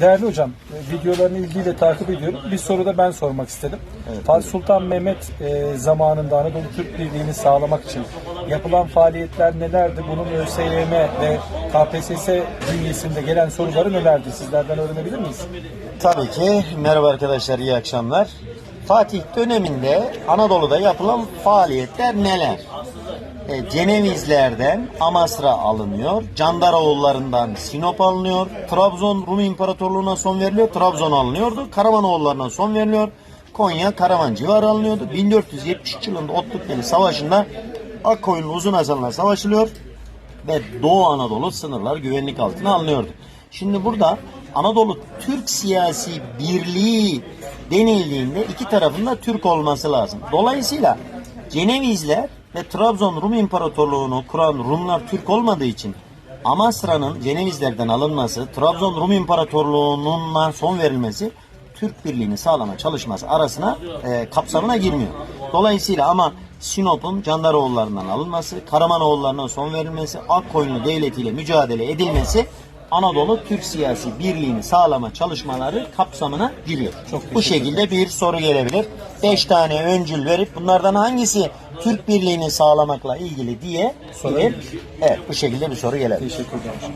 Değerli hocam, e, videolarını ilgiyle takip ediyorum. Bir soru da ben sormak istedim. Fatih Sultan Mehmet e, zamanında Anadolu Türk Birliği'ni sağlamak için yapılan faaliyetler nelerdi? Bunun ÖSYM ve KPSS bünyesinde gelen soruları nelerdi? Sizlerden öğrenebilir miyiz? Tabii ki. Merhaba arkadaşlar, iyi akşamlar. Fatih döneminde Anadolu'da yapılan faaliyetler neler? E, Cenevizlerden Amasra alınıyor, Candaroğullarından Sinop alınıyor, Trabzon Rum İmparatorluğu'na son veriliyor, Trabzon alınıyordu, Karamanoğullarına son veriliyor, Konya Karaman civarı alınıyordu. 1473 yılında Otlukbeli Savaşı'nda Akkoyunlu Uzun Hasan'la savaşılıyor ve Doğu Anadolu sınırlar güvenlik altına alınıyordu. Şimdi burada Anadolu Türk siyasi birliği denildiğinde iki tarafında Türk olması lazım. Dolayısıyla Cenevizler ve Trabzon Rum İmparatorluğunu kuran Rumlar Türk olmadığı için Amasra'nın Cenevizlerden alınması, Trabzon Rum İmparatorluğu'nun son verilmesi Türk birliğini sağlama çalışması arasına e, kapsamına girmiyor. Dolayısıyla ama Sinop'un Candaroğullarından alınması, Karamanoğullarına son verilmesi, Akkoyunlu devletiyle mücadele edilmesi Anadolu Türk siyasi birliğini sağlama çalışmaları kapsamına giriyor. Çok Bu şekilde bir soru gelebilir. Beş tane öncül verip bunlardan hangisi Türk birliğini sağlamakla ilgili diye Sorabilir. evet bu şekilde bir soru gelebilir. Teşekkür ederim.